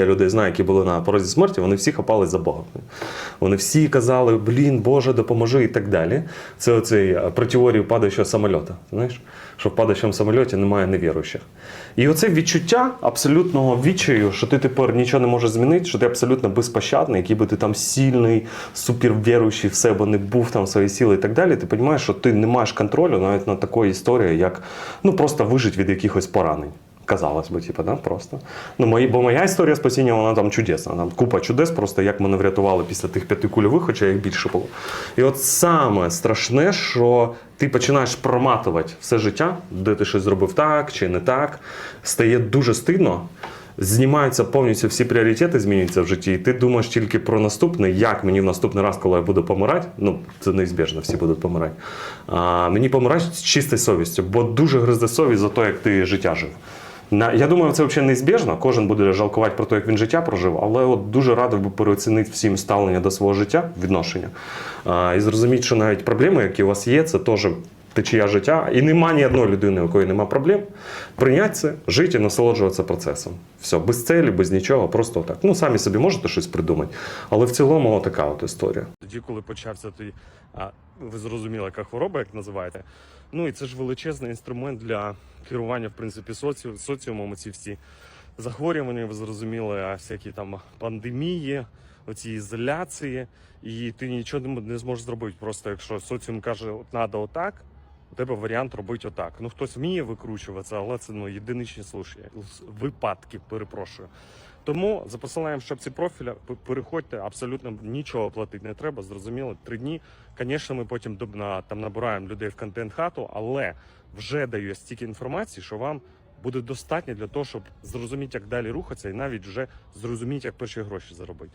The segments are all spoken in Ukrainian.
Я людей знаю, які були на порозі смерті, вони всі хапали за Бога. Вони всі казали, блін, Боже, допоможи і так далі. Це оцей е, про теорію падаючого самольота. Знаєш, що в падаючому самольоті немає невіруючих. І оце відчуття абсолютного відчаю, що ти тепер нічого не можеш змінити, що ти абсолютно безпощадний, який би ти там сильний, супервіруючий в себе не був там свої сили і так далі. Ти розумієш, що ти не маєш контролю навіть над такою історією, як ну просто вижити від якихось поранень. Казалось би, типу, да, просто. Ну, мої, бо моя історія спасіння, вона там чудесна. Там купа чудес, просто як мене врятували після тих п'яти кульових, хоча їх більше було. І от саме страшне, що ти починаєш проматувати все життя, де ти щось зробив так чи не так, стає дуже стидно. Знімаються повністю всі пріоритети, змінюються в житті, і ти думаєш тільки про наступне, як мені в наступний раз, коли я буду помирати. Ну, це неізбіжно, всі будуть помирати. А, мені помирати з чистою совістю, бо дуже гризде совість за те, як ти життя жив. На, я думаю, це взагалі неізбіжно. Кожен буде жалкувати про те, як він життя прожив, але от дуже радив би переоцінити всім ставлення до свого життя, відношення. І зрозуміти, що навіть проблеми, які у вас є, це теж течія життя. І нема ні одної людини, у якої нема проблем. Прийняти це, жити і насолоджуватися процесом. Все, без цілі, без нічого, просто так. Ну, самі собі можете щось придумати. Але в цілому така от історія. Тоді, коли почався той, а, ви зрозуміли, яка хвороба, як називаєте. Ну і це ж величезний інструмент для керування, в принципі, соці... соціумом. Ці всі захворювання, ви зрозуміли, а всякі там пандемії, оці ізоляції, і ти нічого не- не зможеш зробити. Просто якщо соціум каже, от треба отак. У тебе варіант робити отак. Ну хтось вміє викручуватися, але це ну єдиничні случаї, випадки, перепрошую. Тому за посиланням в шапці профіля переходьте, абсолютно нічого платити не треба. Зрозуміло, три дні. Звісно, ми потім там набираємо людей в контент хату, але вже даю стільки інформації, що вам буде достатньо для того, щоб зрозуміти, як далі рухатися, і навіть вже зрозуміти, як перші гроші заробити.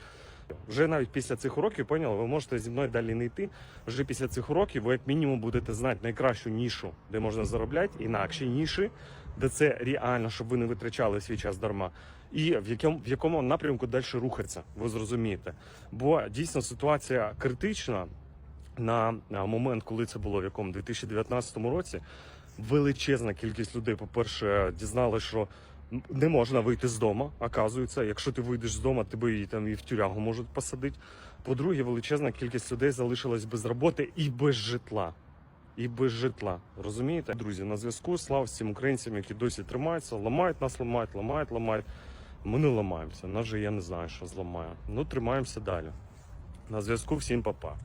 Вже навіть після цих уроків, поняли, ви можете зі мною далі не йти. Вже після цих уроків ви як мінімум будете знати найкращу нішу, де можна заробляти, інакші ніші, де це реально, щоб ви не витрачали свій час дарма. І в якому в якому напрямку далі рухатися, ви зрозумієте. Бо дійсно ситуація критична на момент, коли це було в якому 2019 році. Величезна кількість людей, по-перше, дізналися, що не можна вийти з дому, оказується. Якщо ти вийдеш з дому, тебе і там і в тюрягу можуть посадити. По-друге, величезна кількість людей залишилась без роботи і без житла. І без житла. Розумієте? Друзі, на зв'язку слава всім українцям, які досі тримаються, ламають нас, ламають, ламають, ламають. Ми не ламаємося. Нас же я не знаю, що зламає. Ну, тримаємося далі. На зв'язку всім папа.